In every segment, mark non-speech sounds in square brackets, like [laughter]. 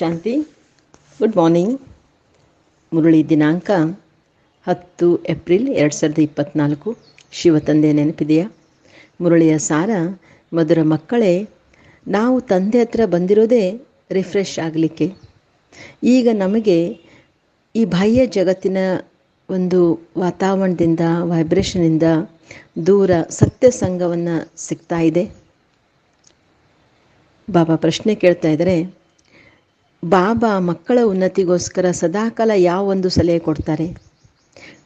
ಶಾಂತಿ good morning Murali ದಿನಾಂಕ ಹತ್ತು April ಎರಡು ಸಾವಿರದ ಇಪ್ಪತ್ತ್ನಾಲ್ಕು ಶಿವತಂದೆ ನೆನಪಿದೆಯಾ? ಮುರುಳಿಯ ಸಾರ, ಮಧುರ ಮಕ್ಕಳೇ, ನಾವು ತಂದೆ ಹತ್ರ ಬಂದಿರೋದೇ ರಿಫ್ರೆಶ್ ಆಗಲಿಕ್ಕೆ. ಈಗ ನಮಗೆ ಈ ಬಾಹ್ಯ ಜಗತ್ತಿನ ಒಂದು ವಾತಾವರಣದಿಂದ ವೈಬ್ರೇಷನಿಂದ ದೂರ ಸತ್ಯ ಸಂಘವನ್ನು ಸಿಗ್ತಾ ಇದೆ. ಬಾಬಾ ಪ್ರಶ್ನೆ ಕೇಳ್ತಾ ಇದ್ದಾರೆ. ಬಾಬಾ ಮಕ್ಕಳ ಉನ್ನತಿಗೋಸ್ಕರ ಸದಾಕಾಲ ಯಾವ ಒಂದು ಸಲಹೆ ಕೊಡ್ತಾರೆ?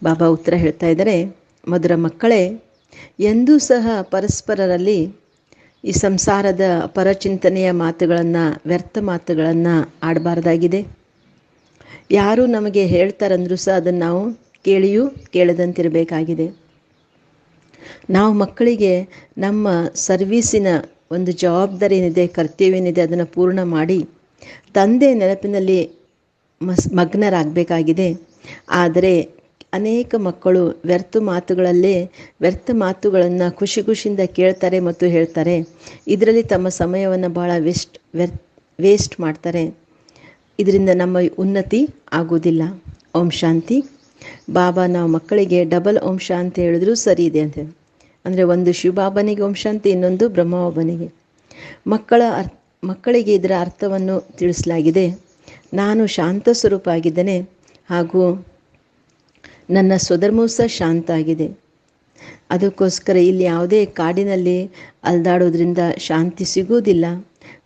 ಬಾಬಾ ಉತ್ತರ ಹೇಳ್ತಾ ಇದ್ದಾರೆ ಮೊದಲ ಮಕ್ಕಳೇ, ಎಂದೂ ಸಹ ಪರಸ್ಪರರಲ್ಲಿ ಈ ಸಂಸಾರದ ಪರಚಿಂತನೆಯ ಮಾತುಗಳನ್ನು, ವ್ಯರ್ಥ ಮಾತುಗಳನ್ನು ಆಡಬಾರ್ದಾಗಿದೆ. ಯಾರು ನಮಗೆ ಹೇಳ್ತಾರಂದ್ರೂ ಸಹ ಅದನ್ನು ನಾವು ಕೇಳಿಯೂ ಕೇಳದಂತಿರಬೇಕಾಗಿದೆ. ನಾವು ಮಕ್ಕಳಿಗೆ ನಮ್ಮ ಸರ್ವೀಸಿನ ಒಂದು ಜವಾಬ್ದಾರಿ ಏನಿದೆ ಕರ್ತವ್ಯ ಏನಿದೆ ಅದನ್ನು ಪೂರ್ಣ ಮಾಡಿ ತಂದೆ ನೆನಪಿನಲ್ಲಿ ಮಸ್ ಮಗ್ನರಾಗಬೇಕಾಗಿದೆ. ಆದರೆ ಅನೇಕ ಮಕ್ಕಳು ವ್ಯರ್ಥ ಮಾತುಗಳಲ್ಲೇ ವ್ಯರ್ಥ ಮಾತುಗಳನ್ನು ಖುಷಿ ಖುಷಿಯಿಂದ ಕೇಳ್ತಾರೆ ಮತ್ತು ಹೇಳ್ತಾರೆ. ಇದರಲ್ಲಿ ತಮ್ಮ ಸಮಯವನ್ನು ಭಾಳ ವೇಸ್ಟ್ ವ್ಯರ್ಥ ವೇಸ್ಟ್ ಮಾಡ್ತಾರೆ. ಇದರಿಂದ ನಮ್ಮ ಉನ್ನತಿ ಆಗುವುದಿಲ್ಲ. ಓಂ ಶಾಂತಿ. ಬಾಬಾ, ನಾವು ಮಕ್ಕಳಿಗೆ ಡಬಲ್ ಓಂ ಶಾಂತಿ ಹೇಳಿದ್ರು ಸರಿ ಇದೆ ಅಂತ. ಅಂದರೆ ಒಂದು ಶಿವಬಾಬನಿಗೆ ಶಾಂತಿ, ಇನ್ನೊಂದು ಬ್ರಹ್ಮಬಾಬನಿಗೆ. ಮಕ್ಕಳ ಅರ್ ಮಕ್ಕಳಿಗೆ ಇದರ ಅರ್ಥವನ್ನು ತಿಳಿಸಲಾಗಿದೆ. ನಾನು ಶಾಂತ ಸ್ವರೂಪ ಆಗಿದ್ದೇನೆ ಹಾಗೂ ನನ್ನ ಸ್ವಧರ್ಮವೂ ಸಹ ಶಾಂತ ಆಗಿದೆ. ಅದಕ್ಕೋಸ್ಕರ ಇಲ್ಲಿ ಯಾವುದೇ ಕಾಡಿನಲ್ಲಿ ಅಲ್ದಾಡೋದ್ರಿಂದ ಶಾಂತಿ ಸಿಗುವುದಿಲ್ಲ.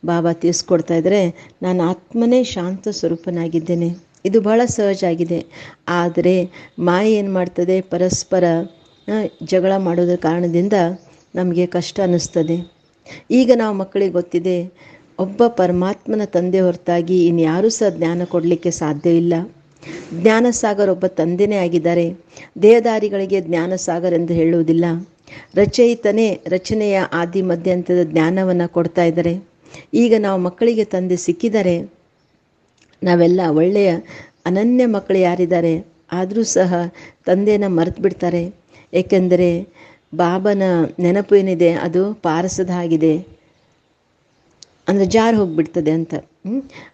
ಬಾಬಾ ತಿಳಿಸ್ಕೊಡ್ತಾ ಇದ್ದರೆ, ನಾನು ಆತ್ಮನೇ ಶಾಂತ ಸ್ವರೂಪನಾಗಿದ್ದೇನೆ. ಇದು ಬಹಳ ಸಹಜ ಆಗಿದೆ. ಆದರೆ ಮಾಯ ಏನು ಮಾಡ್ತದೆ? ಪರಸ್ಪರ ಜಗಳ ಮಾಡೋದ್ರ ಕಾರಣದಿಂದ ನಮಗೆ ಕಷ್ಟ ಅನ್ನಿಸ್ತದೆ. ಈಗ ನಾವು ಮಕ್ಕಳಿಗೆ ಗೊತ್ತಿದೆ ಒಬ್ಬ ಪರಮಾತ್ಮನ ತಂದೆ ಹೊರತಾಗಿ ಇನ್ಯಾರೂ ಸಹ ಜ್ಞಾನ ಕೊಡಲಿಕ್ಕೆ ಸಾಧ್ಯವಿಲ್ಲ ಇಲ್ಲ. ಜ್ಞಾನಸಾಗರ್ ಒಬ್ಬ ತಂದೆನೇ ಆಗಿದ್ದಾರೆ. ದೇಹದಾರಿಗಳಿಗೆ ಜ್ಞಾನಸಾಗರ್ ಎಂದು ಹೇಳುವುದಿಲ್ಲ. ರಚಯಿತನೇ ರಚನೆಯ ಆದಿ ಮಧ್ಯಂತದ ಜ್ಞಾನವನ್ನು ಕೊಡ್ತಾ ಇದ್ದಾರೆ. ಈಗ ನಾವು ಮಕ್ಕಳಿಗೆ ತಂದೆ ಸಿಕ್ಕಿದರೆ ನಾವೆಲ್ಲ ಒಳ್ಳೆಯ ಅನನ್ಯ ಮಕ್ಕಳು ಯಾರಿದ್ದಾರೆ? ಆದರೂ ಸಹ ತಂದೆನ ಮರೆತು ಬಿಡ್ತಾರೆ. ಏಕೆಂದರೆ ಬಾಬನ ನೆನಪು ಏನಿದೆ? ಅದು ಪಾರಸದ ಆಗಿದೆ ಅಂದರೆ ಜಾರು ಹೋಗಿಬಿಡ್ತದೆ ಅಂತ.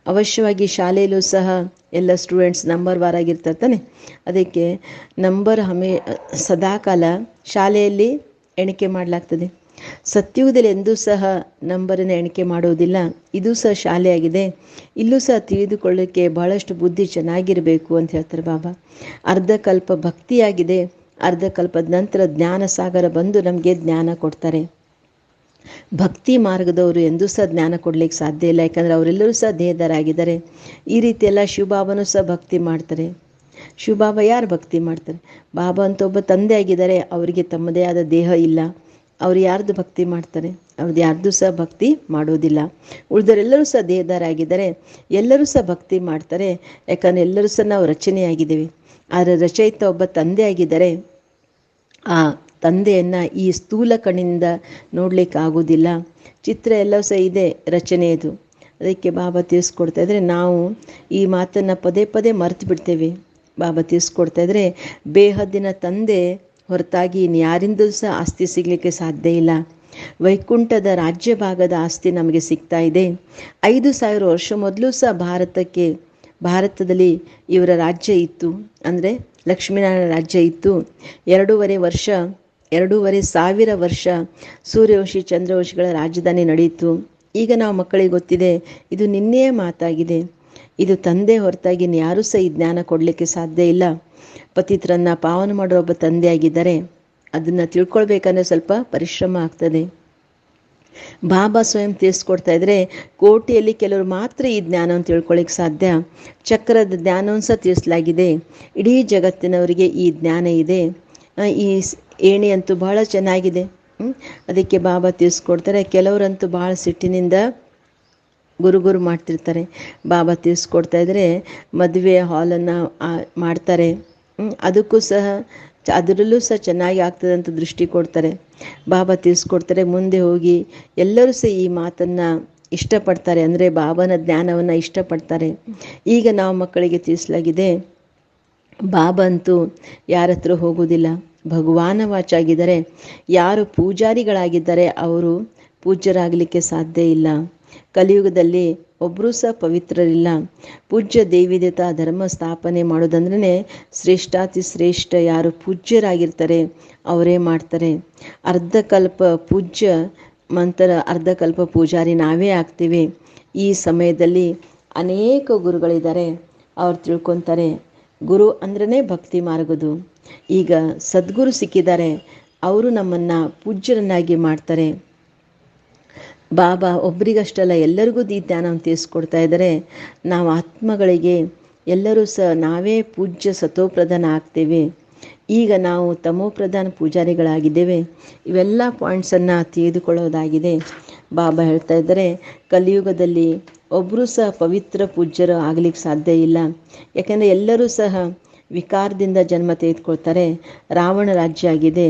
ಅವಶ್ಯವಾಗಿ ಶಾಲೆಯಲ್ಲೂ ಸಹ ಎಲ್ಲ ಸ್ಟೂಡೆಂಟ್ಸ್ ನಂಬರ್ ವಾರ ಆಗಿರ್ತಾರೆ ತಾನೆ. ಅದಕ್ಕೆ ನಂಬರ್ ಹಮೇ, ಸದಾಕಾಲ ಶಾಲೆಯಲ್ಲಿ ಎಣಿಕೆ ಮಾಡಲಾಗ್ತದೆ. ಸತ್ಯುಗದಲ್ಲಿ ಎಂದೂ ಸಹ ನಂಬರನ್ನು ಎಣಿಕೆ ಮಾಡೋದಿಲ್ಲ. ಇದು ಸಹ ಶಾಲೆಯಾಗಿದೆ ಇಲ್ಲೂ ಸಹ ತಿಳಿದುಕೊಳ್ಳೋಕ್ಕೆ ಬಹಳಷ್ಟು ಬುದ್ಧಿ ಚೆನ್ನಾಗಿರಬೇಕು ಅಂತ ಹೇಳ್ತಾರೆ ಬಾಬಾ. ಅರ್ಧ ಕಲ್ಪ ಭಕ್ತಿಯಾಗಿದೆ. ಅರ್ಧ ಕಲ್ಪದ ನಂತರ ಜ್ಞಾನ ಸಾಗರ ಬಂದು ನಮಗೆ ಜ್ಞಾನ ಕೊಡ್ತಾರೆ. ಭಕ್ತಿ ಮಾರ್ಗದವರು ಎಂದೂ ಸಹ ಜ್ಞಾನ ಕೊಡ್ಲಿಕ್ಕೆ ಸಾಧ್ಯ ಇಲ್ಲ. ಯಾಕಂದರೆ ಅವರೆಲ್ಲರೂ ಸಹ ದೇಹದರಾಗಿದ್ದಾರೆ. ಈ ರೀತಿ ಎಲ್ಲ ಶಿವಬಾಬನೂ ಸಹ ಭಕ್ತಿ ಮಾಡ್ತಾರೆ. ಶಿವಬಾಬಾ ಯಾರು ಭಕ್ತಿ ಮಾಡ್ತಾರೆ? ಬಾಬಾ ಅಂತ ಒಬ್ಬ ತಂದೆ ಆಗಿದ್ದಾರೆ ಅವರಿಗೆ ತಮ್ಮದೇ ಆದ ದೇಹ ಇಲ್ಲ. ಅವ್ರು ಯಾರ್ದು ಭಕ್ತಿ ಮಾಡ್ತಾರೆ? ಅವ್ರದ್ದು ಯಾರ್ದು ಸಹ ಭಕ್ತಿ ಮಾಡೋದಿಲ್ಲ ಉಳಿದರೆಲ್ಲರೂ ಸಹ ದೇಹದಾರಾಗಿದ್ದಾರೆ. ಎಲ್ಲರೂ ಸಹ ಭಕ್ತಿ ಮಾಡ್ತಾರೆ. ಯಾಕಂದ್ರೆ ಎಲ್ಲರೂ ಸಹ ನಾವು ರಚನೆಯಾಗಿದ್ದೇವೆ. ಆದರೆ ರಚಯಿತ ಒಬ್ಬ ತಂದೆ ಆಗಿದ್ದಾರೆ ಆ ತಂದೆಯನ್ನು ಈ ಸ್ಥೂಲ ಕಣ್ಣಿಂದ ನೋಡ್ಲಿಕ್ಕೆ ಆಗೋದಿಲ್ಲ ಚಿತ್ರ ಎಲ್ಲವೂ ಸಹ ಇದೆ ರಚನೆಯದು. ಅದಕ್ಕೆ ಬಾಬಾ ತಿಳಿಸ್ಕೊಡ್ತಾ ಇದ್ರೆ ನಾವು ಈ ಮಾತನ್ನು ಪದೇ ಪದೇ ಮರೆತು ಬಿಡ್ತೇವೆ. ಬಾಬಾ ತಿಳಿಸ್ಕೊಡ್ತಾ ಇದ್ರೆ ಬೇಹದ್ದಿನ ತಂದೆ ಹೊರತಾಗಿ ಇನ್ಯಾರಿಂದ ಸಹ ಆಸ್ತಿ ಸಿಗಲಿಕ್ಕೆ ಸಾಧ್ಯ ಇಲ್ಲ. ವೈಕುಂಠದ ರಾಜ್ಯ ಭಾಗದ ಆಸ್ತಿ ನಮಗೆ ಸಿಗ್ತಾ ಇದೆ. ಐದು ಸಾವಿರ ವರ್ಷ ಮೊದಲು ಸಹ ಭಾರತಕ್ಕೆ, ಭಾರತದಲ್ಲಿ ಇವರ ರಾಜ್ಯ ಇತ್ತು. ಅಂದರೆ ಲಕ್ಷ್ಮೀನಾರಾಯಣ ರಾಜ್ಯ ಇತ್ತು. ಎರಡೂವರೆ ವರ್ಷ ಎರಡೂವರೆ ಸಾವಿರ ವರ್ಷ ಸೂರ್ಯವಂಶಿ, ಚಂದ್ರವಂಶಿಗಳ ರಾಜಧಾನಿ ನಡೆಯಿತು. ಈಗ ನಾವು ಮಕ್ಕಳಿಗೆ ಗೊತ್ತಿದೆ, ಇದು ನಿನ್ನೆಯೇ ಮಾತಾಗಿದೆ. ಇದು ತಂದೆ ಹೊರತಾಗಿ ಯಾರೂ ಸಹ ಈ ಜ್ಞಾನ ಕೊಡಲಿಕ್ಕೆ ಸಾಧ್ಯ ಇಲ್ಲ. ಪತಿತ್ರನ್ನ ಪಾವನ ಮಾಡೋ ಒಬ್ಬ ತಂದೆ ಆಗಿದ್ದಾರೆ ಅದನ್ನು ತಿಳ್ಕೊಳ್ಬೇಕಂದ್ರೆ ಸ್ವಲ್ಪ ಪರಿಶ್ರಮ ಆಗ್ತದೆ. ಬಾಬಾ ಸ್ವಯಂ ತಿಳಿಸ್ಕೊಡ್ತಾ ಇದ್ರೆ ಕೋಟಿಯಲ್ಲಿ ಕೆಲವರು ಮಾತ್ರ ಈ ಜ್ಞಾನವನ್ನು ತಿಳ್ಕೊಳ್ಳಿಕ್ಕೆ ಸಾಧ್ಯ. ಚಕ್ರದ ಜ್ಞಾನವನ್ನು ಸಹ ತಿಳಿಸಲಾಗಿದೆ. ಇಡೀ ಜಗತ್ತಿನವರಿಗೆ ಈ ಜ್ಞಾನ ಇದೆ. ಈ ಏಣಿ ಅಂತೂ ಬಹಳ ಚೆನ್ನಾಗಿದೆ. ಅದಕ್ಕೆ ಬಾಬಾ ತಿಳಿಸ್ಕೊಡ್ತಾರೆ ಕೆಲವರಂತೂ ಭಾಳ ಸಿಟ್ಟಿನಿಂದ ಗುರುಗುರು ಗುರು ಮಾಡ್ತಿರ್ತಾರೆ. ಬಾಬಾ ತಿಳಿಸ್ಕೊಡ್ತಾ ಇದ್ರೆ ಮದುವೆ ಹಾಲನ್ನು ಮಾಡ್ತಾರೆ. ಅದಕ್ಕೂ ಸಹ ಅದರಲ್ಲೂ ಸಹ ಚೆನ್ನಾಗಿ ಆಗ್ತದೆ ಅಂತ ದೃಷ್ಟಿ ಕೊಡ್ತಾರೆ. ಬಾಬಾ ತಿಳಿಸ್ಕೊಡ್ತಾರೆ ಮುಂದೆ ಹೋಗಿ ಎಲ್ಲರೂ ಸಹ ಈ ಮಾತನ್ನು ಇಷ್ಟಪಡ್ತಾರೆ. ಅಂದರೆ ಬಾಬನ ಜ್ಞಾನವನ್ನು ಇಷ್ಟಪಡ್ತಾರೆ. ಈಗ ನಾವು ಮಕ್ಕಳಿಗೆ ತಿಳಿಸಲಾಗಿದೆ ಬಾಬಾ ಅಂತೂ ಯಾರ ಹತ್ರ ಹೋಗುವುದಿಲ್ಲ ಭಗವಾನ ವಾಚಾಗಿದ್ದಾರೆ, ಯಾರು ಪೂಜಾರಿಗಳಾಗಿದ್ದಾರೆ ಅವರು ಪೂಜ್ಯರಾಗಲಿಕ್ಕೆ ಸಾಧ್ಯ ಇಲ್ಲ. ಕಲಿಯುಗದಲ್ಲಿ ಒಬ್ಬರೂ ಸಹ ಪವಿತ್ರರಿಲ್ಲ. ಪೂಜ್ಯ ದೇವಿದೇತ ಧರ್ಮ ಸ್ಥಾಪನೆ ಮಾಡೋದಂದ್ರೇ ಶ್ರೇಷ್ಠಾತಿ ಶ್ರೇಷ್ಠ ಯಾರು ಪೂಜ್ಯರಾಗಿರ್ತಾರೆ, ಅವರೇ ಮಾಡ್ತಾರೆ. ಅರ್ಧಕಲ್ಪ ಪೂಜ್ಯ ಮಂತ್ರ ಅರ್ಧಕಲ್ಪ ಪೂಜಾರಿ ನಾವೇ ಆಗ್ತೀವಿ. ಈ ಸಮಯದಲ್ಲಿ ಅನೇಕ ಗುರುಗಳಿದ್ದಾರೆ, ಅವ್ರು ತಿಳ್ಕೊತಾರೆ. ಗುರು ಅಂದ್ರೇ ಭಕ್ತಿ ಮಾರ್ಗದು. ಈಗ ಸದ್ಗುರು ಸಿಕ್ಕಿದ್ದಾರೆ. ಅವರು ನಮ್ಮನ್ನು ಪೂಜ್ಯರನ್ನಾಗಿ ಮಾಡ್ತಾರೆ. ಬಾಬಾ ಒಬ್ಬರಿಗಷ್ಟಲ್ಲ ಎಲ್ಲರಿಗೂ ಈ ಧ್ಯಾನವನ್ನು ತಿಳಿಸ್ಕೊಡ್ತಾ ಇದ್ದಾರೆ. ನಾವು ಆತ್ಮಗಳಿಗೆ ಎಲ್ಲರೂ ಸಹ ನಾವೇ ಪೂಜ್ಯ ಸತೋಪ್ರಧಾನ ಆಗ್ತೇವೆ. ಈಗ ನಾವು ತಮೋಪ್ರಧಾನ ಪೂಜಾರಿಗಳಾಗಿದ್ದೇವೆ. ಇವೆಲ್ಲ ಪಾಯಿಂಟ್ಸನ್ನು ತಿಳಿದುಕೊಳ್ಳೋದಾಗಿದೆ. ಬಾಬಾ ಹೇಳ್ತಾ ಇದ್ದಾರೆ, ಕಲಿಯುಗದಲ್ಲಿ ಒಬ್ಬರೂ ಸಹ ಪವಿತ್ರ ಪೂಜ್ಯರು ಆಗಲಿಕ್ಕೆ ಸಾಧ್ಯ ಇಲ್ಲ. ಯಾಕೆಂದರೆ ಎಲ್ಲರೂ ಸಹ ವಿಕಾರದಿಂದ ಜನ್ಮ ತೆಗೆದುಕೊಳ್ತಾರೆ. ರಾವಣ ರಾಜ್ಯ ಆಗಿದೆ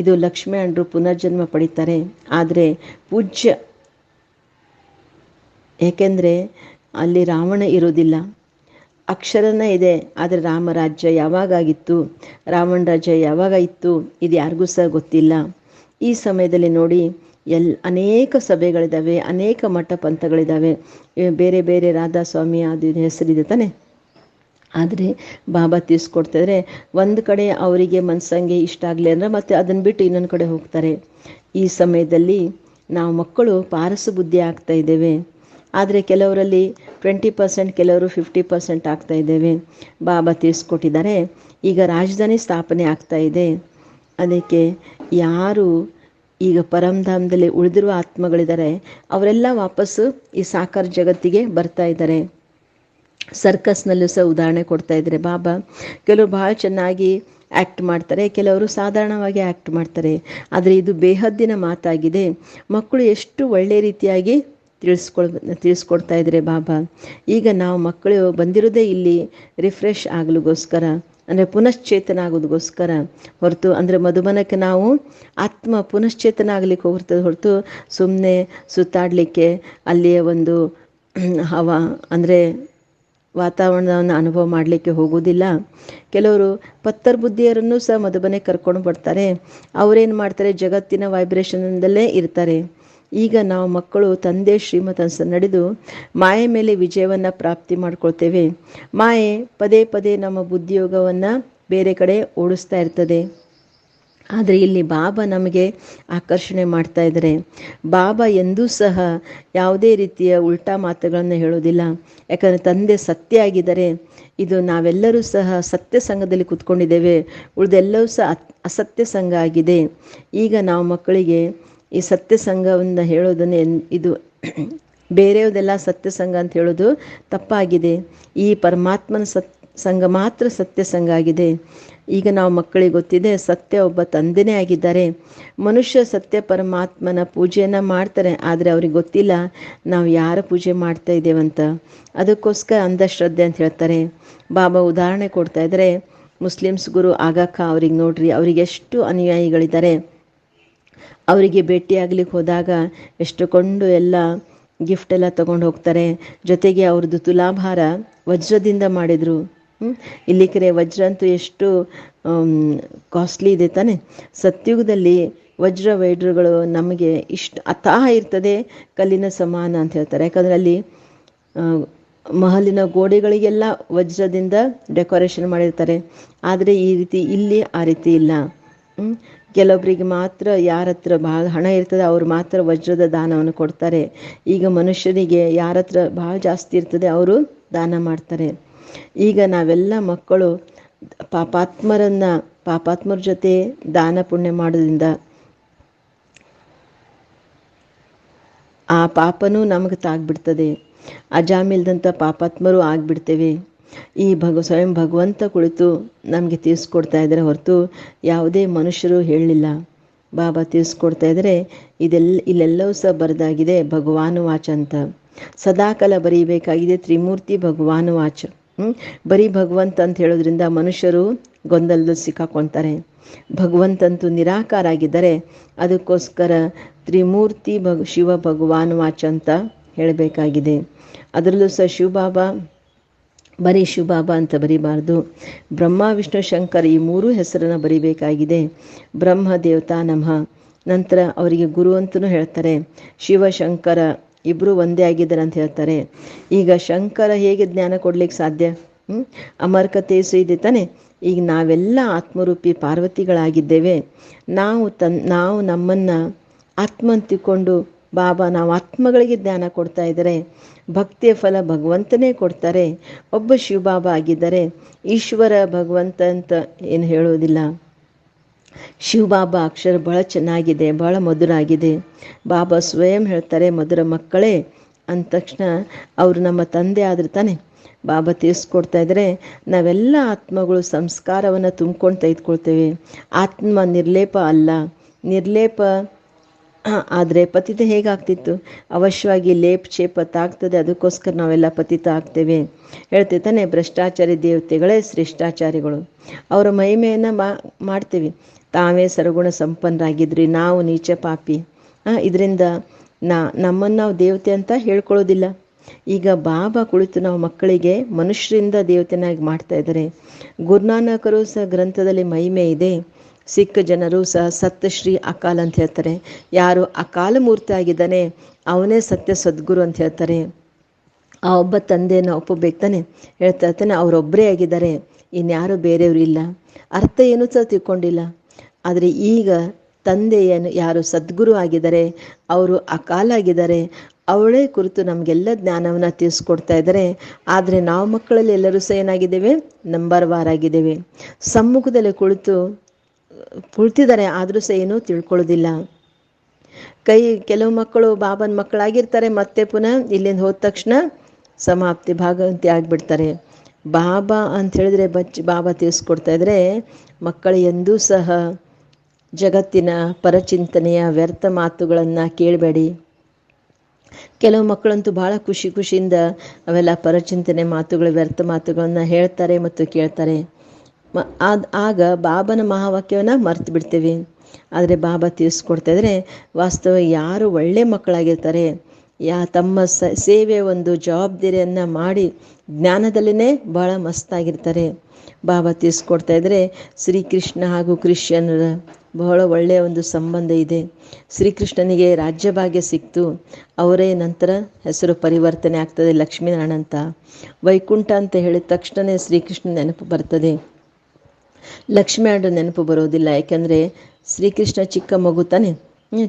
ಇದು ಲಕ್ಷ್ಮೀಣರು ಪುನರ್ಜನ್ಮ ಪಡಿತಾರೆ. ಆದರೆ ಪೂಜ್ಯ ಏಕೆಂದರೆ ಅಲ್ಲಿ ರಾವಣ ಇರೋದಿಲ್ಲ ಅಕ್ಷರನೇ ಇದೆ, ಆದರೆ ರಾಮರಾಜ್ಯ ಯಾವಾಗಾಗಿತ್ತು? ರಾವಣ ರಾಜ್ಯ ಯಾವಾಗ ಇತ್ತು? ಇದು ಯಾರಿಗೂ ಸಹ ಗೊತ್ತಿಲ್ಲ. ಈ ಸಮಯದಲ್ಲಿ ನೋಡಿ, ಎಲ್ ಅನೇಕ ಸಭೆಗಳಿದ್ದಾವೆ ಅನೇಕ ಮಠ ಪಂಥಗಳಿದ್ದಾವೆ ಬೇರೆ ಬೇರೆ ರಾಧಾಸ್ವಾಮಿ ಅದು ಹೆಸರಿದೆ ತಾನೆ. ಆದರೆ ಬಾಬಾ ತಿಳಿಸ್ಕೊಡ್ತಿದ್ರೆ ಒಂದು ಕಡೆ ಅವರಿಗೆ ಮನಸ್ಸಂಗೆ ಇಷ್ಟ ಆಗಲಿ ಅಂದರೆ ಮತ್ತೆ ಅದನ್ನು ಬಿಟ್ಟು ಇನ್ನೊಂದು ಕಡೆ ಹೋಗ್ತಾರೆ. ಈ ಸಮಯದಲ್ಲಿ ನಾವು ಮಕ್ಕಳು ಪಾರಸು ಬುದ್ಧಿ ಆಗ್ತಾ ಇದ್ದೇವೆ. ಆದರೆ ಕೆಲವರಲ್ಲಿ ಟ್ವೆಂಟಿ ಪರ್ಸೆಂಟ್, ಕೆಲವರು ಫಿಫ್ಟಿ ಪರ್ಸೆಂಟ್ ಆಗ್ತಾ ಇದ್ದೇವೆ. ಬಾಬಾ ತಿಳಿಸ್ಕೊಟ್ಟಿದ್ದಾರೆ ಈಗ ರಾಜಧಾನಿ ಸ್ಥಾಪನೆ ಆಗ್ತಾ ಇದೆ. ಅದಕ್ಕೆ ಯಾರು ಈಗ ಪರಮಧಾಮದಲ್ಲಿ ಉಳಿದಿರುವ ಆತ್ಮಗಳಿದ್ದಾರೆ, ಅವರೆಲ್ಲ ವಾಪಸ್ಸು ಈ ಸಾಕಾರ ಜಗತ್ತಿಗೆ ಬರ್ತಾ ಇದ್ದಾರೆ. ಸರ್ಕಸ್ನಲ್ಲೂ ಸಹ ಉದಾಹರಣೆ ಕೊಡ್ತಾ ಇದ್ದಾರೆ. ಬಾಬಾ ಕೆಲವರು ಭಾಳ ಚೆನ್ನಾಗಿ ಆ್ಯಕ್ಟ್ ಮಾಡ್ತಾರೆ, ಕೆಲವರು ಸಾಧಾರಣವಾಗಿ ಆ್ಯಕ್ಟ್ ಮಾಡ್ತಾರೆ. ಆದರೆ ಇದು ಬೇಹದ್ದಿನ ಮಾತಾಗಿದೆ. ಮಕ್ಕಳು ಎಷ್ಟು ಒಳ್ಳೆ ರೀತಿಯಾಗಿ ತಿಳಿಸ್ಕೊಳ್, ತಿಳಿಸ್ಕೊಡ್ತಾ ಇದ್ದಾರೆ ಬಾಬಾ. ಈಗ ನಾವು ಮಕ್ಕಳು ಬಂದಿರೋದೇ ಇಲ್ಲಿ ರಿಫ್ರೆಶ್ ಆಗಲಿಗೋಸ್ಕರ, ಅಂದರೆ ಪುನಶ್ಚೇತನ ಆಗೋದಕ್ಕೋಸ್ಕರ ಹೊರತು, ಅಂದರೆ ಮಧುಬನಕ್ಕೆ ನಾವು ಆತ್ಮ ಪುನಶ್ಚೇತನ ಆಗಲಿಕ್ಕೆ ಹೋಗ್ತದೆ ಹೊರತು ಸುಮ್ಮನೆ ಸುತ್ತಾಡಲಿಕ್ಕೆ ಅಲ್ಲಿಯ ಒಂದು ಹವಾ, ಅಂದರೆ ವಾತಾವರಣವನ್ನು ಅನುಭವ ಮಾಡಲಿಕ್ಕೆ ಹೋಗೋದಿಲ್ಲ ಕೆಲವರು ಪತ್ತರ್ ಬುದ್ಧಿಯರನ್ನು ಸಹ ಮದುಬನೆ ಕರ್ಕೊಂಡು ಬರ್ತಾರೆ. ಅವರೇನು ಮಾಡ್ತಾರೆ? ಜಗತ್ತಿನ ವೈಬ್ರೇಷನ್ದಲ್ಲೇ ಇರ್ತಾರೆ. ಈಗ ನಾವು ಮಕ್ಕಳು, ತಂದೆ ಶ್ರೀಮತ ನಡೆದು ಮಾಯೆ ಮೇಲೆ ವಿಜಯವನ್ನು ಪ್ರಾಪ್ತಿ ಮಾಡ್ಕೊಳ್ತೇವೆ. ಮಾಯೆ ಪದೇ ಪದೇ ನಮ್ಮ ಬುದ್ಧಿಯೋಗವನ್ನು ಬೇರೆ ಕಡೆ ಓಡಿಸ್ತಾ ಇರ್ತದೆ. ಆದರೆ ಇಲ್ಲಿ ಬಾಬಾ ನಮಗೆ ಆಕರ್ಷಣೆ ಮಾಡ್ತಾ ಇದ್ದಾರೆ. ಬಾಬಾ ಎಂದೂ ಸಹ ಯಾವುದೇ ರೀತಿಯ ಉಲ್ಟಾ ಮಾತುಗಳನ್ನು ಹೇಳೋದಿಲ್ಲ. ಯಾಕಂದರೆ ತಂದೆ ಸತ್ಯ ಆಗಿದ್ದಾರೆ. ಇದು ನಾವೆಲ್ಲರೂ ಸಹ ಸತ್ಯ ಸಂಘದಲ್ಲಿ ಕೂತ್ಕೊಂಡಿದ್ದೇವೆ. ಉಳಿದೆಲ್ಲವೂ ಸಹ ಅಸತ್ಯ ಸಂಘ ಆಗಿದೆ. ಈಗ ನಾವು ಮಕ್ಕಳಿಗೆ ಈ ಸತ್ಯ ಸಂಘವನ್ನು ಹೇಳೋದನ್ನು ಇದು [clears throat] ಬೇರೆಯವದೆಲ್ಲ ಸತ್ಯ ಸಂಘ ಅಂತ ಹೇಳೋದು ತಪ್ಪಾಗಿದೆ. ಈ ಪರಮಾತ್ಮನ ಸತ್, ಸಂಘ ಮಾತ್ರ ಸತ್ಯ ಸಂಘ ಆಗಿದೆ. ಈಗ ನಾವು ಮಕ್ಕಳಿಗೆ ಗೊತ್ತಿದೆ, ಸತ್ಯ ಒಬ್ಬ ತಂದೆನೇ ಆಗಿದ್ದಾರೆ. ಮನುಷ್ಯ ಸತ್ಯ ಪರಮಾತ್ಮನ ಪೂಜೆಯನ್ನು ಮಾಡ್ತಾರೆ, ಆದರೆ ಅವ್ರಿಗೆ ಗೊತ್ತಿಲ್ಲ ನಾವು ಯಾರ ಪೂಜೆ ಮಾಡ್ತಾ ಇದ್ದೇವಂತ ಅದಕ್ಕೋಸ್ಕರ ಅಂಧಶ್ರದ್ಧೆ ಅಂತ ಹೇಳ್ತಾರೆ. ಬಾಬಾ ಉದಾಹರಣೆ ಕೊಡ್ತಾ ಇದ್ದಾರೆ. ಮುಸ್ಲಿಮ್ಸ್ ಗುರು ಆಗಾಕ ಅವ್ರಿಗೆ ನೋಡ್ರಿ, ಅವ್ರಿಗೆ ಎಷ್ಟು ಅನುಯಾಯಿಗಳಿದ್ದಾರೆ. ಅವರಿಗೆ ಭೇಟಿಯಾಗ್ಲಿಕ್ಕೆ ಹೋದಾಗ ಎಷ್ಟು ಕೊಂಡು ಎಲ್ಲ ಗಿಫ್ಟ್ ಎಲ್ಲ ತಗೊಂಡು ಹೋಗ್ತಾರೆ. ಜೊತೆಗೆ ಅವ್ರದ್ದು ತುಲಾಭಾರ ವಜ್ರದಿಂದ ಮಾಡಿದರು. ಇಲ್ಲಿ ಕರೆ ವಜ್ರ ಅಂತೂ ಎಷ್ಟು ಕಾಸ್ಟ್ಲಿ ಇದೆ ತಾನೆ. ಸತ್ಯುಗದಲ್ಲಿ ವಜ್ರ ವೈಡ್ರುಗಳು ನಮಗೆ ಇಷ್ಟು ಅತಾಹ ಇರ್ತದೆ ಕಲ್ಲಿನ ಸಮಾನ ಅಂತ ಹೇಳ್ತಾರೆ. ಯಾಕಂದ್ರೆ ಅಲ್ಲಿ ಮಹಲಿನ ಗೋಡೆಗಳಿಗೆಲ್ಲ ವಜ್ರದಿಂದ ಡೆಕೋರೇಷನ್ ಮಾಡಿರ್ತಾರೆ. ಆದರೆ ಈ ರೀತಿ ಇಲ್ಲಿ ಆ ರೀತಿ ಇಲ್ಲ? ಕೆಲವೊಬ್ಬರಿಗೆ ಮಾತ್ರ ಯಾರ ಹತ್ರ ಭಾಳ ಹಣ ಇರ್ತದೆ, ಅವ್ರು ಮಾತ್ರ ವಜ್ರದ ದಾನವನ್ನು ಕೊಡ್ತಾರೆ. ಈಗ ಮನುಷ್ಯನಿಗೆ ಯಾರ ಹತ್ರ ಭಾಳ ಜಾಸ್ತಿ ಇರ್ತದೆ, ಅವರು ದಾನ ಮಾಡ್ತಾರೆ. ಈಗ ನಾವೆಲ್ಲ ಮಕ್ಕಳು ಪಾಪಾತ್ಮರನ್ನ, ಪಾಪಾತ್ಮರ ಜೊತೆ ದಾನ ಪುಣ್ಯ ಮಾಡೋದ್ರಿಂದ ಆ ಪಾಪನೂ ನಮಗೆ ತಾಗ್ಬಿಡ್ತದೆ. ಅಜಾಮಿಲ್ದಂಥ ಪಾಪಾತ್ಮರು ಆಗಿಬಿಡ್ತೇವೆ. ಈ ಭಗ, ಸ್ವಯಂ ಭಗವಂತ ಕುಳಿತು ನಮಗೆ ತಿಳಿಸ್ಕೊಡ್ತಾ ಇದ್ದಾರೆ ಹೊರತು ಯಾವುದೇ ಮನುಷ್ಯರು ಹೇಳಲಿಲ್ಲ. ಬಾಬಾ ತಿಳಿಸ್ಕೊಡ್ತಾ ಇದ್ದಾರೆ ಇದೆಲ್ಲ ಇಲ್ಲೆಲ್ಲವೂ ಸಹ ಬರೆದಾಗಿದೆ ಭಗವಾನು ವಾಚ ಅಂತ. ಸದಾಕಾಲ ಬರೀಬೇಕಾಗಿದೆ ತ್ರಿಮೂರ್ತಿ ಭಗವಾನು ವಾಚ? ಬರೀ ಭಗವಂತ ಅಂತ ಹೇಳೋದ್ರಿಂದ ಮನುಷ್ಯರು ಗೊಂದಲದಲ್ಲಿ ಸಿಕ್ಕಾಕೊಂತಾರೆ. ಭಗವಂತಂತೂ ನಿರಾಕಾರ ಆಗಿದ್ದಾರೆ ಅದಕ್ಕೋಸ್ಕರ ತ್ರಿಮೂರ್ತಿ ಭಗ, ಶಿವ ಭಗವಾನ್ ವಾಚ ಅಂತ ಹೇಳಬೇಕಾಗಿದೆ. ಅದರಲ್ಲೂ ಸಹ ಶಿವಬಾಬಾ, ಬರೀ ಶಿವಬಾಬಾ ಅಂತ ಬರೀಬಾರ್ದು. ಬ್ರಹ್ಮ, ವಿಷ್ಣು, ಶಂಕರ್ ಈ ಮೂರೂ ಹೆಸರನ್ನು ಬರೀಬೇಕಾಗಿದೆ. ಬ್ರಹ್ಮ, ದೇವತಾ, ನಮಃ. ನಂತರ ಅವರಿಗೆ ಗುರು ಅಂತಲೂ ಹೇಳ್ತಾರೆ. ಶಿವಶಂಕರ ಇಬ್ಬರು ಒಂದೇ ಆಗಿದ್ದಾರೆ ಅಂತ ಹೇಳ್ತಾರೆ. ಈಗ ಶಂಕರ ಹೇಗೆ ಜ್ಞಾನ ಕೊಡ್ಲಿಕ್ಕೆ ಸಾಧ್ಯ? ಹ್ಮ್? ಅಮರ್ಕತೇಸು ಇದೆ ತಾನೆ. ಈಗ ನಾವೆಲ್ಲ ಆತ್ಮರೂಪಿ ಪಾರ್ವತಿಗಳಾಗಿದ್ದೇವೆ. ನಾವು ತನ್, ನಾವು ನಮ್ಮನ್ನು ಆತ್ಮ ಅಂತಿಕೊಂಡು ಬಾಬಾ ನಾವು ಆತ್ಮಗಳಿಗೆ ಜ್ಞಾನ ಕೊಡ್ತಾ ಇದ್ದಾರೆ. ಭಕ್ತಿಯ ಫಲ ಭಗವಂತನೇ ಕೊಡ್ತಾರೆ. ಒಬ್ಬ ಶಿವಬಾಬಾ ಆಗಿದ್ದಾರೆ. ಈಶ್ವರ ಭಗವಂತ ಅಂತ ಏನು ಹೇಳೋದಿಲ್ಲ. ಶಿವಬಾಬಾ ಅಕ್ಷರ ಬಹಳ ಚೆನ್ನಾಗಿದೆ, ಬಹಳ ಮಧುರಾಗಿದೆ. ಬಾಬಾ ಸ್ವಯಂ ಹೇಳ್ತಾರೆ, ಮಧುರ ಮಕ್ಕಳೇ ಅಂದ ತಕ್ಷಣ ಅವರು ನಮ್ಮ ತಂದೆ ಆದ್ರೆ ತಾನೆ. ಬಾಬಾ ತಿಳಿಸ್ಕೊಡ್ತಾ ಇದ್ದಾರೆ ನಾವೆಲ್ಲ ಆತ್ಮಗಳು ಸಂಸ್ಕಾರವನ್ನು ತುಂಬ್ಕೊಂಡು ತೆಗೆದುಕೊಳ್ತೇವೆ ಆತ್ಮ ನಿರ್ಲೇಪ ಅಲ್ಲ. ನಿರ್ಲೇಪ ಆದರೆ ಪತಿತ ಹೇಗಾಗ್ತಿತ್ತು? ಅವಶ್ಯವಾಗಿ ಲೇಪ್ ಚೇಪ ತಾಗ್ತದೆ, ಅದಕ್ಕೋಸ್ಕರ ನಾವೆಲ್ಲ ಪತಿತ ಆಗ್ತೇವೆ. ಹೇಳ್ತೇವೆ ತಾನೆ ಭ್ರಷ್ಟಾಚಾರಿ ದೇವತೆಗಳೇ, ಶ್ರೇಷ್ಠಾಚಾರಿಗಳು. ಅವರ ಮಹಿಮೆಯನ್ನು ಮಾಡ್ತೇವೆ. ತಾವೇ ಸರಗುಣ ಸಂಪನ್ನರಾಗಿದ್ರಿ ನಾವು ನೀಚ ಪಾಪಿ. ಇದರಿಂದ ನಾ, ನಮ್ಮನ್ನು ನಾವು ದೇವತೆ ಅಂತ ಹೇಳ್ಕೊಳ್ಳೋದಿಲ್ಲ. ಈಗ ಬಾಬಾ ಕುಳಿತು ನಾವು ಮಕ್ಕಳಿಗೆ ಮನುಷ್ಯರಿಂದ ದೇವತೆನಾಗಿ ಮಾಡ್ತಾ ಇದ್ದಾರೆ. ಗುರುನಾನಕರು ಸಹ ಗ್ರಂಥದಲ್ಲಿ ಮಹಿಮೆ ಇದೆ. ಸಿಖ್ ಜನರು ಸಹ ಸತ್ಯಶ್ರೀ ಅಕಾಲ್ ಅಂತ ಹೇಳ್ತಾರೆ. ಯಾರು ಅಕಾಲ ಮೂರ್ತಿ ಆಗಿದ್ದಾನೆ, ಅವನೇ ಸತ್ಯ ಸದ್ಗುರು ಅಂತ ಹೇಳ್ತಾರೆ. ಆ ಒಬ್ಬ ತಂದೆಯನ್ನು ಒಪ್ಪಬೇಕು ತಾನೆ ಹೇಳ್ತಾ ಇರ್ತಾನೆ, ಅವರೊಬ್ಬರೇ ಆಗಿದ್ದಾರೆ. ಇನ್ಯಾರು ಬೇರೆಯವರು ಇಲ್ಲ. ಅರ್ಥ ಏನೂ ಸಹ ತಿಳ್ಕೊಂಡಿಲ್ಲ. ಆದರೆ ಈಗ ತಂದೆಯನ್ನು ಯಾರು ಸದ್ಗುರು ಆಗಿದ್ದಾರೆ, ಅವರು ಅಕಾಲ ಆಗಿದ್ದಾರೆ, ಅವಳೇ ಕುರಿತು ನಮಗೆಲ್ಲ ಜ್ಞಾನವನ್ನು ತಿಳಿಸ್ಕೊಡ್ತಾ ಇದ್ದಾರೆ. ಆದರೆ ನಾವು ಮಕ್ಕಳಲ್ಲಿ ಎಲ್ಲರೂ ಸಹ ಏನಾಗಿದ್ದೇವೆ? ನಂಬರ್ ವಾರ್ ಆಗಿದ್ದೇವೆ ಸಮ್ಮುಖದಲ್ಲಿ ಕುಳಿತು, ಕುಳಿತಿದ್ದಾರೆ, ಆದರೂ ಸಹ ಏನೂ ತಿಳ್ಕೊಳ್ಳೋದಿಲ್ಲ. ಕೈ, ಕೆಲವು ಮಕ್ಕಳು ಬಾಬನ ಮಕ್ಕಳಾಗಿರ್ತಾರೆ, ಮತ್ತೆ ಪುನಃ ಇಲ್ಲಿಂದ ಹೋದ ತಕ್ಷಣ ಸಮಾಪ್ತಿ ಭಾಗವಂತಿ ಆಗಿಬಿಡ್ತಾರೆ. ಬಾಬಾ ಅಂತ ಹೇಳಿದ್ರೆ ಬಚ್ಚಿ, ಬಾಬಾ ತಿಳಿಸ್ಕೊಡ್ತಾ ಇದ್ರೆ ಮಕ್ಕಳು ಎಂದೂ ಸಹ ಜಗತ್ತಿನ ಪರಚಿಂತನೆಯ ವ್ಯರ್ಥ ಮಾತುಗಳನ್ನು ಕೇಳಬೇಡಿ. ಕೆಲವು ಮಕ್ಕಳಂತೂ ಭಾಳ ಖುಷಿ ಖುಷಿಯಿಂದ ಅವೆಲ್ಲ ಪರಚಿಂತನೆ ಮಾತುಗಳು, ವ್ಯರ್ಥ ಮಾತುಗಳನ್ನು ಹೇಳ್ತಾರೆ ಮತ್ತು ಕೇಳ್ತಾರೆ. ಮ ಆಗ ಬಾಬನ ಮಹಾವಾಕ್ಯವನ್ನು ಮರ್ತು ಬಿಡ್ತೀವಿ. ಆದರೆ ಬಾಬಾ ತಿಳಿಸ್ಕೊಡ್ತಾ ಇದ್ದರೆ ವಾಸ್ತವ ಯಾರು ಒಳ್ಳೆ ಮಕ್ಕಳಾಗಿರ್ತಾರೆ? ಯಾ ತಮ್ಮ ಸ, ಸೇವೆ ಒಂದು ಜವಾಬ್ದಾರಿಯನ್ನು ಮಾಡಿ ಜ್ಞಾನದಲ್ಲಿನೇ ಭಾಳ ಮಸ್ತಾಗಿರ್ತಾರೆ. ಬಾಬಾ ತಿಳಿಸ್ಕೊಡ್ತಾ ಇದ್ದರೆ ಶ್ರೀಕೃಷ್ಣ ಹಾಗೂ ಕ್ರಿಶ್ಚಿಯನ್ರ ಬಹಳ ಒಳ್ಳೆಯ ಒಂದು ಸಂಬಂಧ ಇದೆ. ಶ್ರೀಕೃಷ್ಣನಿಗೆ ರಾಜ್ಯಭಾಗ್ಯ ಸಿಕ್ತು. ಅವರೇ ನಂತರ ಹೆಸರು ಪರಿವರ್ತನೆ ಆಗ್ತದೆ ಲಕ್ಷ್ಮೀನಾರಾಯಣ ಅಂತ. ವೈಕುಂಠ ಅಂತ ಹೇಳಿದ ತಕ್ಷಣವೇ ಶ್ರೀಕೃಷ್ಣ ನೆನಪು ಬರ್ತದೆ. ಲಕ್ಷ್ಮೀನಾರಾಯಣ ನೆನಪು ಬರೋದಿಲ್ಲ, ಯಾಕೆಂದರೆ ಶ್ರೀಕೃಷ್ಣ ಚಿಕ್ಕ ಮಗು ತಾನೆ.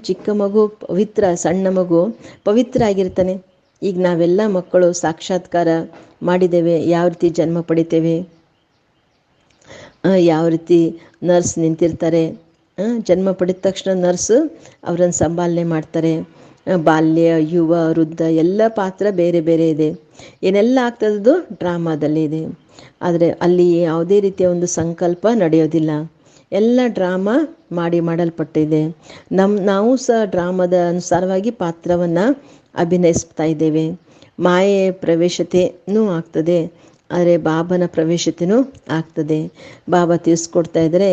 ಚಿಕ್ಕ ಮಗು, ಪವಿತ್ರ, ಸಣ್ಣ ಮಗು, ಪವಿತ್ರ ಆಗಿರ್ತಾನೆ. ಈಗ ನಾವೆಲ್ಲ ಮಕ್ಕಳು ಸಾಕ್ಷಾತ್ಕಾರ ಮಾಡಿದ್ದೇವೆ. ಯಾವ ರೀತಿ ಜನ್ಮ ಪಡಿತೇವೆ? ಯಾವ ರೀತಿ ನರ್ಸ್ ನಿಂತಿರ್ತಾರೆ? ಜನ್ಮ ಪಡೆದ ತಕ್ಷಣ ನರ್ಸ್ ಅವರನ್ನು ಸಂಭಾಲನೆ ಮಾಡ್ತಾರೆ. ಬಾಲ್ಯ, ಯುವ, ವೃದ್ಧ, ಎಲ್ಲ ಪಾತ್ರ ಬೇರೆ ಬೇರೆ ಇದೆ. ಏನೆಲ್ಲ ಆಗ್ತದದು ಡ್ರಾಮಾದಲ್ಲಿ ಇದೆ. ಆದರೆ ಅಲ್ಲಿ ಯಾವುದೇ ರೀತಿಯ ಒಂದು ಸಂಕಲ್ಪ ನಡೆಯೋದಿಲ್ಲ. ಎಲ್ಲ ಡ್ರಾಮಾ ಮಾಡಿ ಮಾಡಲ್ಪಟ್ಟಿದೆ. ನಮ್ಮ ನಾವು ಸಹ ಡ್ರಾಮಾದ ಅನುಸಾರವಾಗಿ ಪಾತ್ರವನ್ನು ಅಭಿನಯಿಸ್ತಾ ಇದ್ದೇವೆ. ಮಾಯೆ ಪ್ರವೇಶತೆಯೂ ಆಗ್ತದೆ, ಆದರೆ ಬಾಬನ ಪ್ರವೇಶತೆಯೂ ಆಗ್ತದೆ. ಬಾಬಾ ತಿಳಿಸ್ಕೊಡ್ತಾ ಇದ್ದರೆ,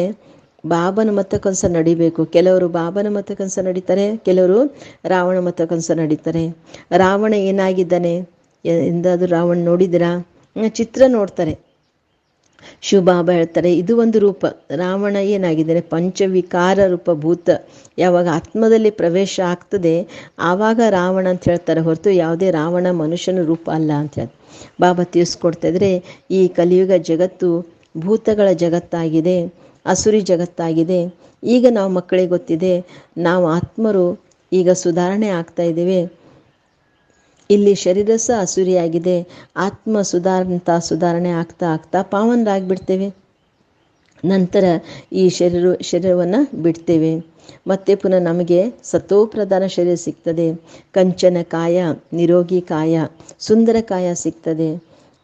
ಬಾಬನ ಮತಕ್ಕನುಸ ನಡಿಬೇಕು. ಕೆಲವರು ಬಾಬನ ಮತಕ್ಕನುಸ ನಡೀತಾರೆ, ಕೆಲವರು ರಾವಣ ಮತಕ್ಕನುಸ ನಡೀತಾರೆ. ರಾವಣ ಏನಾಗಿದ್ದಾನೆ? ಎಂದಾದ್ರೂ ರಾವಣ ನೋಡಿದಿರಾ ಚಿತ್ರ ನೋಡ್ತಾರೆ. ಶಿವಬಾಬಾ ಹೇಳ್ತಾರೆ ಇದು ಒಂದು ರೂಪ. ರಾವಣ ಏನಾಗಿದ್ದಾನೆ? ಪಂಚವಿಕಾರ ರೂಪ ಭೂತ. ಯಾವಾಗ ಆತ್ಮದಲ್ಲಿ ಪ್ರವೇಶ ಆಗ್ತದೆ, ಆವಾಗ ರಾವಣ ಅಂತ ಹೇಳ್ತಾರೆ ಹೊರತು ಯಾವುದೇ ರಾವಣ ಮನುಷ್ಯನ ರೂಪ ಅಲ್ಲ ಅಂತ ಹೇಳಿ ಬಾಬಾ ತಿಳಿಸ್ಕೊಡ್ತಾ ಇದ್ರೆ, ಈ ಕಲಿಯುಗ ಜಗತ್ತು ಭೂತಗಳ ಜಗತ್ತಾಗಿದೆ, ಅಸುರಿ ಜಗತ್ತಾಗಿದೆ. ಈಗ ನಾವು ಮಕ್ಕಳಿಗೆ ಗೊತ್ತಿದೆ, ನಾವು ಆತ್ಮರು ಈಗ ಸುಧಾರಣೆ ಆಗ್ತಾ ಇದ್ದೇವೆ. ಇಲ್ಲಿ ಶರೀರ ಸಹ ಅಸುರಿಯಾಗಿದೆ. ಆತ್ಮ ಸುಧಾರಂತ ಸುಧಾರಣೆ ಆಗ್ತಾ ಆಗ್ತಾ ಪಾವನರಾಗಿಬಿಡ್ತೇವೆ. ನಂತರ ಈ ಶರೀರ, ಶರೀರವನ್ನು ಬಿಡ್ತೇವೆ. ಮತ್ತೆ ಪುನಃ ನಮಗೆ ಸತೋಪ್ರಧಾನ ಶರೀರ ಸಿಗ್ತದೆ. ಕಂಚನ ಕಾಯ, ನಿರೋಗಿ ಕಾಯ, ಸುಂದರ ಕಾಯ ಸಿಗ್ತದೆ.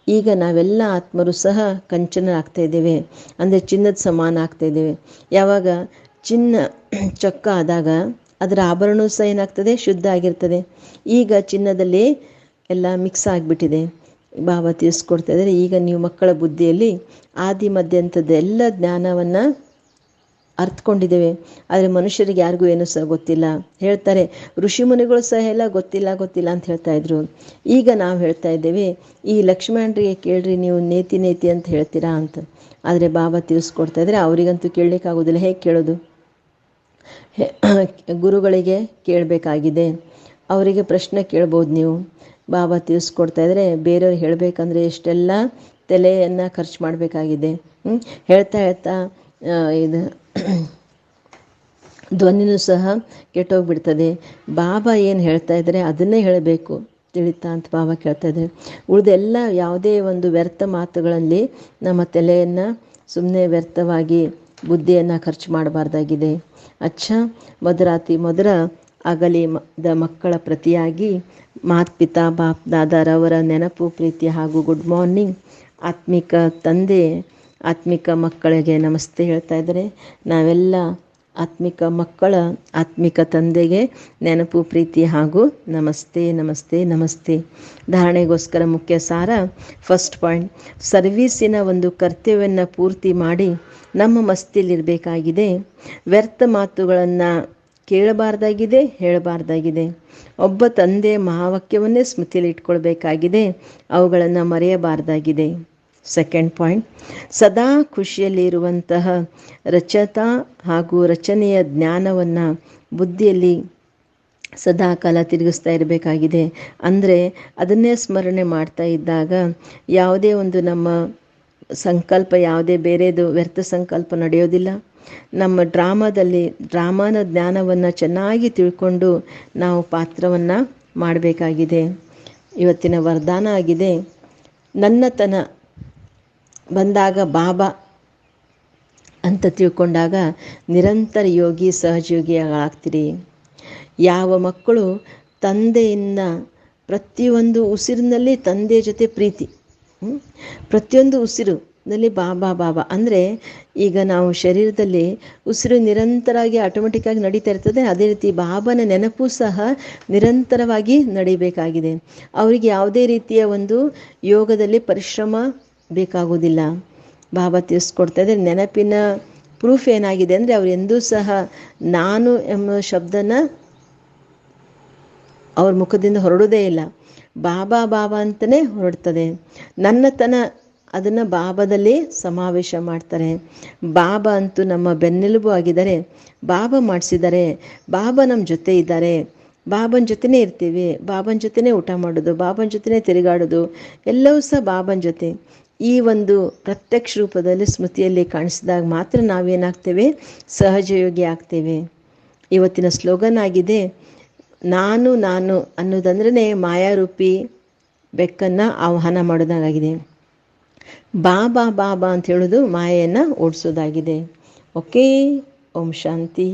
ಈಗ ನಾವೆಲ್ಲ ಆತ್ಮರು ಸಹ ಕಂಚನ ಆಗ್ತಾ ಇದ್ದೇವೆ. ಅಂದರೆ ಚಿನ್ನದ ಸಮಾನ ಆಗ್ತಾ ಇದ್ದೇವೆ. ಯಾವಾಗ ಚಿನ್ನ ಚೊಕ್ಕ ಆದಾಗ ಅದರ ಆಭರಣವೂ ಸಹ ಏನಾಗ್ತದೆ? ಶುದ್ಧ ಆಗಿರ್ತದೆ. ಈಗ ಚಿನ್ನದಲ್ಲಿ ಎಲ್ಲ ಮಿಕ್ಸ್ ಆಗಿಬಿಟ್ಟಿದೆ. ಬಾಬಾ ತಿಳಿಸ್ಕೊಡ್ತಾ ಇದ್ದಾರೆ. ಈಗ ನೀವು ಮಕ್ಕಳ ಬುದ್ಧಿಯಲ್ಲಿ ಆದಿ ಮಧ್ಯಂತದ ಎಲ್ಲ ಜ್ಞಾನವನ್ನು ಅರ್ಥಕೊಂಡಿದ್ದೇವೆ ಆದರೆ ಮನುಷ್ಯರಿಗೆ ಯಾರಿಗೂ ಏನೂ ಸಹ ಗೊತ್ತಿಲ್ಲ. ಹೇಳ್ತಾರೆ, ಋಷಿ ಮುನಿಗಳು ಸಹ ಎಲ್ಲ ಗೊತ್ತಿಲ್ಲ ಗೊತ್ತಿಲ್ಲ ಅಂತ ಹೇಳ್ತಾ ಇದ್ರು. ಈಗ ನಾವು ಹೇಳ್ತಾ ಇದ್ದೇವೆ, ಈ ಲಕ್ಷ್ಮಣರಿಗೆ ಕೇಳ್ರಿ, ನೀವು ನೇತಿ ನೇತಿ ಅಂತ ಹೇಳ್ತೀರಾ ಅಂತ. ಆದರೆ ಬಾಬಾ ತಿಳಿಸ್ಕೊಡ್ತಾ ಇದ್ರೆ ಅವರಿಗಂತೂ ಕೇಳಲಿಕ್ಕಾಗೋದಿಲ್ಲ. ಹೇಗೆ ಕೇಳೋದು? [coughs] ಗುರುಗಳಿಗೆ ಕೇಳಬೇಕಾಗಿದೆ. ಅವರಿಗೆ ಪ್ರಶ್ನೆ ಕೇಳ್ಬೋದು ನೀವು. ಬಾಬಾ ತಿಳಿಸ್ಕೊಡ್ತಾ ಇದ್ರೆ ಬೇರೆಯವ್ರು ಹೇಳಬೇಕಂದ್ರೆ ಎಷ್ಟೆಲ್ಲ ತಲೆಯನ್ನು ಖರ್ಚು ಮಾಡಬೇಕಾಗಿದೆ. ಹೇಳ್ತಾ ಹೇಳ್ತಾ ಇದು [coughs] ಧ್ವನಿನೂ ಸಹ ಕೆಟ್ಟೋಗ್ಬಿಡ್ತದೆ. ಬಾಬಾ ಏನು ಹೇಳ್ತಾ ಇದ್ದಾರೆ ಅದನ್ನೇ ಹೇಳಬೇಕು. ತಿಳಿತಾ ಅಂತ ಬಾಬಾ ಕೇಳ್ತಾ ಇದ್ದಾರೆ ಉಳಿದೆಲ್ಲ ಯಾವುದೇ ಒಂದು ವ್ಯರ್ಥ ಮಾತುಗಳಲ್ಲಿ ನಮ್ಮ ತಲೆಯನ್ನು ಸುಮ್ಮನೆ ವ್ಯರ್ಥವಾಗಿ ಬುದ್ಧಿಯನ್ನು ಖರ್ಚು ಮಾಡಬಾರ್ದಾಗಿದೆ. ಅಚ್ಚ ಮಧುರಾತಿ ಮಧುರ ಆಗಲಿ ಮ- ದ ಮಕ್ಕಳ ಪ್ರತಿಯಾಗಿ ಮಾತ್ಪಿತಾ ಬಾಪ್ ದಾದಾರವರ ನೆನಪು, ಪ್ರೀತಿ ಹಾಗೂ ಗುಡ್ ಮಾರ್ನಿಂಗ್ ಆತ್ಮಿಕ ತಂದೆ, ಆತ್ಮಿಕ ಮಕ್ಕಳಿಗೆ ನಮಸ್ತೆ ಹೇಳ್ತಾ ಇದ್ದಾರೆ. ನಾವೆಲ್ಲ ಆತ್ಮಿಕ ಮಕ್ಕಳ ಆತ್ಮಿಕ ತಂದೆಗೆ ನೆನಪು, ಪ್ರೀತಿ ಹಾಗೂ ನಮಸ್ತೆ ನಮಸ್ತೆ ನಮಸ್ತೆ. ಧಾರಣೆಗೋಸ್ಕರ ಮುಖ್ಯ ಸಾರ ಫಸ್ಟ್ ಪಾಯಿಂಟ್ ಸರ್ವೀಸಿನ ಒಂದು ಕರ್ತವ್ಯವನ್ನು ಪೂರ್ತಿ ಮಾಡಿ ನಮ್ಮ ಮಸ್ತಿಲಿರಬೇಕಾಗಿದೆ ವ್ಯರ್ಥ ಮಾತುಗಳನ್ನು ಕೇಳಬಾರ್ದಾಗಿದೆ, ಹೇಳಬಾರ್ದಾಗಿದೆ. ಒಬ್ಬ ತಂದೆ ಮಹಾವಾಕ್ಯವನ್ನೇ ಸ್ಮೃತಿಯಲ್ಲಿ ಇಟ್ಕೊಳ್ಬೇಕಾಗಿದೆ ಅವುಗಳನ್ನು ಮರೆಯಬಾರ್ದಾಗಿದೆ. ಸೆಕೆಂಡ್ ಪಾಯಿಂಟ್ ಸದಾ ಖುಷಿಯಲ್ಲಿರುವಂತಹ ರಚತಾ ಹಾಗೂ ರಚನೆಯ ಜ್ಞಾನವನ್ನು ಬುದ್ಧಿಯಲ್ಲಿ ಸದಾ ಕಾಲ ತಿರುಗಿಸ್ತಾ ಇರಬೇಕಾಗಿದೆ. ಅಂದರೆ ಅದನ್ನೇ ಸ್ಮರಣೆ ಮಾಡ್ತಾ ಇದ್ದಾಗ ಯಾವುದೇ ಒಂದು ನಮ್ಮ ಸಂಕಲ್ಪ, ಯಾವುದೇ ಬೇರೆದು ವ್ಯರ್ಥ ಸಂಕಲ್ಪ ನಡೆಯೋದಿಲ್ಲ. ನಮ್ಮ ಡ್ರಾಮಾದಲ್ಲಿ, ಡ್ರಾಮಾನ ಜ್ಞಾನವನ್ನು ಚೆನ್ನಾಗಿ ತಿಳ್ಕೊಂಡು ನಾವು ಪಾತ್ರವನ್ನು ಮಾಡಬೇಕಾಗಿದೆ. ಇವತ್ತಿನ ವರದಾನ ಆಗಿದೆ ನನ್ನತನ ಬಂದಾಗ ಬಾಬಾ ಅಂತ ತಿಳ್ಕೊಂಡಾಗ ನಿರಂತರ ಯೋಗಿ ಸಹಜಯೋಗಿಗಳಾಗ್ತೀರಿ ಯಾವ ಮಕ್ಕಳು ತಂದೆಯಿಂದ ಪ್ರತಿಯೊಂದು ಉಸಿರಿನಲ್ಲಿ ತಂದೆಯ ಜೊತೆ ಪ್ರೀತಿ? ಪ್ರತಿಯೊಂದು ಉಸಿರುನಲ್ಲಿ ಬಾಬಾ ಬಾಬಾ. ಅಂದರೆ ಈಗ ನಾವು ಶರೀರದಲ್ಲಿ ಉಸಿರು ನಿರಂತರವಾಗಿ ಆಟೋಮೆಟಿಕ್ಕಾಗಿ ನಡೀತಾ ಇರ್ತದೆ. ಅದೇ ರೀತಿ ಬಾಬನ ನೆನಪು ಸಹ ನಿರಂತರವಾಗಿ ನಡಿಬೇಕಾಗಿದೆ. ಅವರಿಗೆ ಯಾವುದೇ ರೀತಿಯ ಒಂದು ಯೋಗದಲ್ಲಿ ಪರಿಶ್ರಮ ಬೇಕಾಗೋದಿಲ್ಲ. ಬಾಬಾ ತಿಳಿಸ್ಕೊಡ್ತಾ ಇದ್ದಾರೆ. ನೆನಪಿನ ಪ್ರೂಫ್ ಏನಾಗಿದೆ ಅಂದರೆ ಅವ್ರು ಎಂದೂ ಸಹ ನಾನು ಎಂಬ ಶಬ್ದನ ಅವ್ರ ಮುಖದಿಂದ ಹೊರಡೋದೇ ಇಲ್ಲ. ಬಾಬಾ ಬಾಬಾ ಅಂತಲೇ ಹೊರಡ್ತದೆ. ನನ್ನತನ ಅದನ್ನು ಬಾಬಾದಲ್ಲಿ ಸಮಾವೇಶ ಮಾಡ್ತಾರೆ. ಬಾಬಾ ಅಂತೂ ನಮ್ಮ ಬೆನ್ನೆಲುಬು ಆಗಿದ್ದಾರೆ. ಬಾಬಾ ಮಾಡಿಸಿದ್ದಾರೆ. ಬಾಬಾ ನಮ್ಮ ಜೊತೆ ಇದ್ದಾರೆ. ಬಾಬನ ಜೊತೆನೇ ಇರ್ತೀವಿ. ಬಾಬನ ಜೊತೆನೇ ಊಟ ಮಾಡೋದು. ಬಾಬನ ಜೊತೆನೇ ತಿರುಗಾಡೋದು. ಎಲ್ಲವೂ ಸಹ ಬಾಬನ ಜೊತೆ. ಈ ಒಂದು ಪ್ರತ್ಯಕ್ಷ ರೂಪದಲ್ಲಿ ಸ್ಮೃತಿಯಲ್ಲಿ ಕಾಣಿಸಿದಾಗ ಮಾತ್ರ ನಾವೇನಾಗ್ತೇವೆ? ಸಹಜಯೋಗಿ ಆಗ್ತೇವೆ. ಇವತ್ತಿನ ಸ್ಲೋಗನ್ ಆಗಿದೆ, ನಾನು ನಾನು ಅನ್ನೋದಂದ್ರೆ ಮಾಯಾರೂಪಿ ಬೆಕ್ಕನ್ನು ಆಹ್ವಾನ ಮಾಡೋದಾಗಿದೆ. ಬಾ ಬಾ ಅಂತ ಹೇಳೋದು ಮಾಯೆಯನ್ನು ಓಡಿಸೋದಾಗಿದೆ. ಓಕೆ, ಓಂ ಶಾಂತಿ.